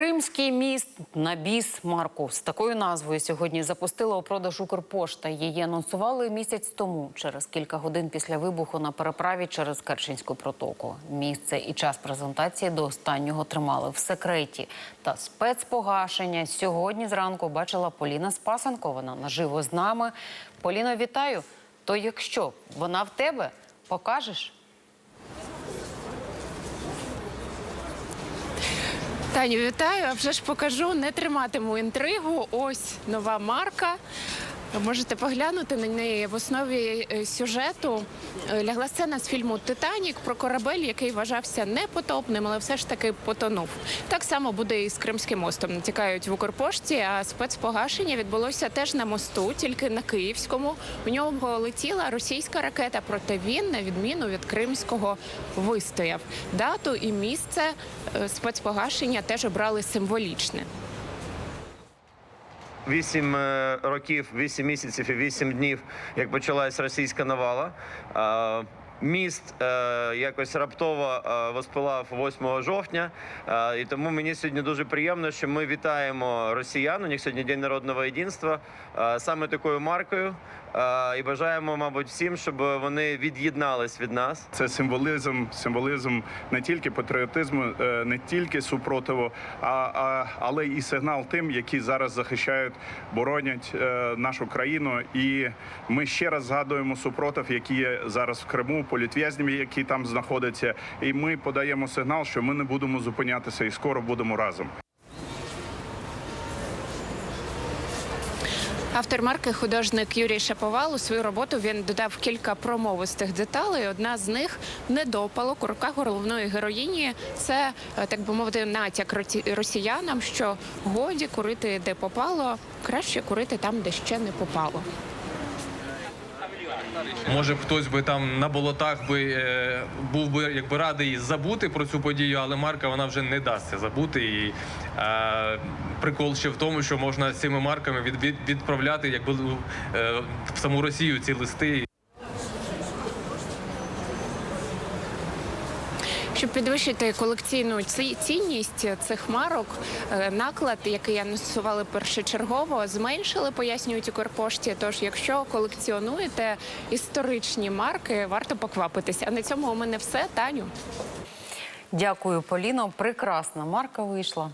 Кримський міст на біс марку з такою назвою сьогодні запустила у продаж Укрпошта. Її анонсували місяць тому, через кілька годин після вибуху на переправі через Керченську протоку. Місце і час презентації до останнього тримали в секреті. Та спецпогашення сьогодні зранку бачила Поліна Спасенко. Вона наживо з нами. Поліно, вітаю. То якщо вона в тебе, покажеш? Таню, вітаю. А вже ж покажу. Не триматиму інтригу. Ось нова марка. Можете поглянути на неї в основі е, сюжету. е, Лягла сцена з фільму Титанік про корабель, який вважався непотопним, але все ж таки потонув. Так само буде і з Кримським мостом. Натякають в Укрпошті, а спецпогашення відбулося теж на мосту, тільки на Київському. У нього летіла російська ракета, проте він, на відміну від кримського, вистояв. Дату і місце е, спецпогашення теж обрали символічне. Вісім е, років, вісім місяців і вісім днів, як почалась російська навала. Міст е, якось раптово е, воспилав 8 жовтня, е, і тому мені сьогодні дуже приємно, що ми вітаємо росіян. У них сьогодні день народного єдинства е, саме такою маркою. Е, і бажаємо, мабуть, всім, щоб вони від'єднались від нас. Це символізм, символізм не тільки патріотизму, е, не тільки супротиву, а, а але і сигнал тим, які зараз захищають, боронять е, нашу країну. І ми ще раз згадуємо супротив, який є зараз в Криму, політв'язнями, які там знаходяться. І ми подаємо сигнал, що ми не будемо зупинятися і скоро будемо разом. Автор марки, художник Юрій Шаповал, у свою роботу він додав кілька промовистих деталей. Одна з них недопалок у руках головної героїні. Це е, так би мовити, натяк росіянам, що годі курити де попало, краще курити там, де ще не попало. Може, хтось би там на болотах би е, був би якби радий забути про цю подію, але марка вона вже не дасться забути. І е, прикол ще в тому, що можна цими марками від, від, відправляти якби е, в саму Росію ці листи. Щоб підвищити колекційну цінність цих марок, е, наклад, який анонсували першочергово, зменшили, пояснюють у Корпошті. Тож, якщо колекціонуєте історичні марки, варто поквапитися. А на цьому у мене все. Таню. Дякую, Поліно. Прекрасна марка вийшла.